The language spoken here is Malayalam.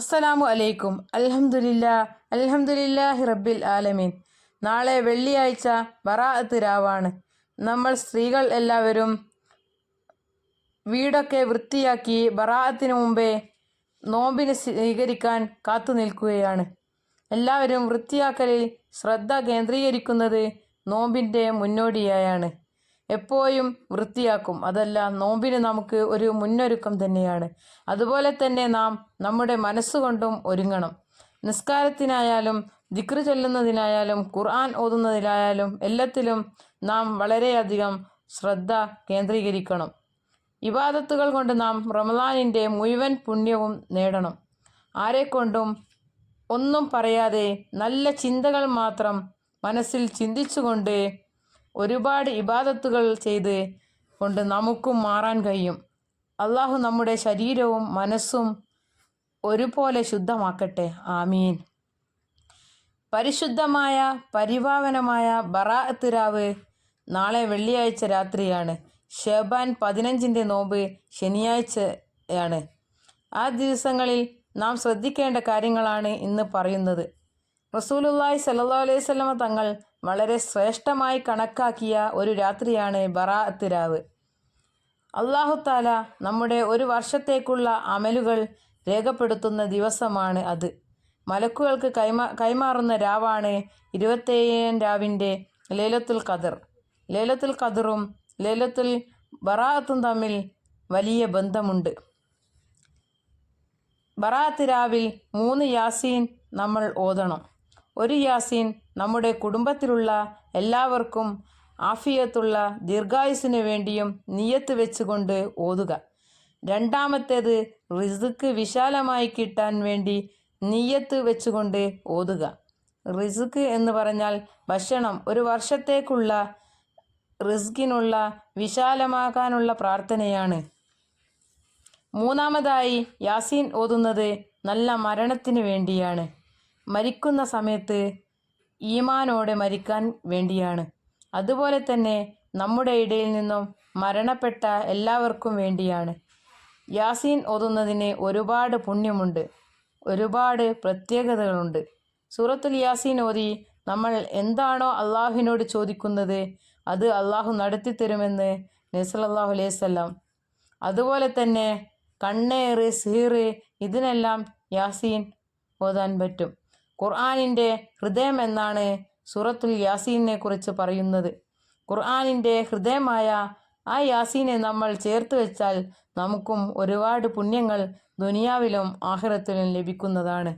അസ്സലാമു അലൈക്കും. അൽഹംദുലില്ല അൽഹംദുലില്ലാഹി റബ്ബിൽ ആലമീൻ. നാളെ വെള്ളിയാഴ്ച ബറാഅത്ത് രാവാണ്. നമ്മൾ സ്ത്രീകൾ എല്ലാവരും വീടൊക്കെ വൃത്തിയാക്കി ബറാഅത്തിന് മുമ്പേ നോമ്പിന് സ്വീകരിക്കാൻ കാത്തു നിൽക്കുകയാണ്. എല്ലാവരും വൃത്തിയാക്കലിൽ ശ്രദ്ധ കേന്ദ്രീകരിക്കുന്നത് നോമ്പിന്റെ മുന്നോടിയായാണ്. എപ്പോഴും വൃത്തിയാക്കും. അതല്ല നോമ്പിന് നമുക്ക് ഒരു മുന്നൊരുക്കം തന്നെയാണ്. അതുപോലെ തന്നെ നാം നമ്മുടെ മനസ്സുകൊണ്ടും ഒരുങ്ങണം. നിസ്കാരത്തിനായാലും ദിക്റ് ചൊല്ലുന്നതിനായാലും ഖുർആൻ ഓതുന്നതിനായാലും എല്ലാത്തിലും നാം വളരെയധികം ശ്രദ്ധ കേന്ദ്രീകരിക്കണം. ഇബാദത്തുകൾ കൊണ്ട് നാം റമദാനിന്റെ മുഴുവൻ പുണ്യവും നേടണം. ആരെക്കൊണ്ടും ഒന്നും പറയാതെ നല്ല ചിന്തകൾ മാത്രം മനസ്സിൽ ചിന്തിച്ചുകൊണ്ട് ഒരുപാട് ഇബാദത്തുകൾ ചെയ്ത് കൊണ്ട് നമുക്കും മാറാൻ കഴിയും. അള്ളാഹു നമ്മുടെ ശരീരവും മനസ്സും ഒരുപോലെ ശുദ്ധമാക്കട്ടെ. ആമീൻ. പരിശുദ്ധമായ പരിപാവനമായ ബറാത്തിരാവ് നാളെ വെള്ളിയാഴ്ച രാത്രിയാണ്. ഷെബാൻ പതിനഞ്ചിന്റെ നോമ്പ് ശനിയാഴ്ചയാണ്. ആ ദിവസങ്ങളിൽ നാം ശ്രദ്ധിക്കേണ്ട കാര്യങ്ങളാണ് ഇന്ന് പറയുന്നത്. റസൂലുള്ളാഹി സല്ലാ അലൈഹി വസല്ലമ തങ്ങൾ വളരെ ശ്രേഷ്ഠമായി കണക്കാക്കിയ ഒരു രാത്രിയാണ് ബറാഅത്ത് രാവ് അള്ളാഹു താല നമ്മുടെ ഒരു വർഷത്തേക്കുള്ള അമലുകൾ രേഖപ്പെടുത്തുന്ന ദിവസമാണ് അത്. മലക്കുകൾക്ക് കൈമാ കൈമാറുന്ന രാവാണ് ഇരുപത്തേഴാം രാവിന്റെ ലേലത്തുൽ ഖദർ. ലേലത്തുൽ ഖദറും ലേലത്തുൽ ബറാഅത്തും തമ്മിൽ വലിയ ബന്ധമുണ്ട്. ബറാഅത്ത് രാവിൽ മൂന്ന് യാസീൻ നമ്മൾ ഓതണം. ഒരു യാസീൻ നമ്മുടെ കുടുംബത്തിലുള്ള എല്ലാവർക്കും ആഫിയത്തുള്ള ദീർഘായുസിന് വേണ്ടിയും നിയത്ത് വെച്ചുകൊണ്ട് ഓതുക. രണ്ടാമത്തേത് റിസുക്ക് വിശാലമായി കിട്ടാൻ വേണ്ടി നിയത്ത് വെച്ചുകൊണ്ട് ഓതുക. റിസുക്ക് എന്ന് പറഞ്ഞാൽ ഭക്ഷണം ഒരു വർഷത്തേക്കുള്ള റിസ്കിനുള്ള വിശാലമാകാനുള്ള പ്രാർത്ഥനയാണ്. മൂന്നാമതായി യാസീൻ ഓതുന്നത് നല്ല മരണത്തിന് വേണ്ടിയാണ്. മരിക്കുന്ന സമയത്ത് ഈമാനോടെ മരിക്കാൻ വേണ്ടിയാണ്. അതുപോലെ തന്നെ നമ്മുടെ ഇടയിൽ നിന്നും മരണപ്പെട്ട എല്ലാവർക്കും വേണ്ടിയാണ്. യാസീൻ ഓതുന്നതിന് ഒരുപാട് പുണ്യമുണ്ട്. ഒരുപാട് പ്രത്യേകതകളുണ്ട്. സൂറത്തുൽ യാസീൻ ഓതി നമ്മൾ എന്താണോ അള്ളാഹുവിനോട് ചോദിക്കുന്നത് അത് അള്ളാഹു നടത്തി തരുമെന്ന് നസലല്ലാഹു അലൈഹി സ്വല്ലാം അതുപോലെ തന്നെ കണ്ണേറ് സീറ് ഇതിനെല്ലാം യാസീൻ ഓതാൻ പറ്റും. ഖുർആാനിന്റെ ഹൃദയം എന്നാണ് സൂറത്തുൽ യാസീനെ കുറിച്ച് പറയുന്നത്. ഖുർആാനിന്റെ ഹൃദയമായ ആ യാസീനെ നമ്മൾ ചേർത്ത് വെച്ചാൽ നമുക്കും ഒരുപാട് പുണ്യങ്ങൾ ദുനിയാവിലും ആഹ്റത്തിലും ലഭിക്കുന്നതാണ്.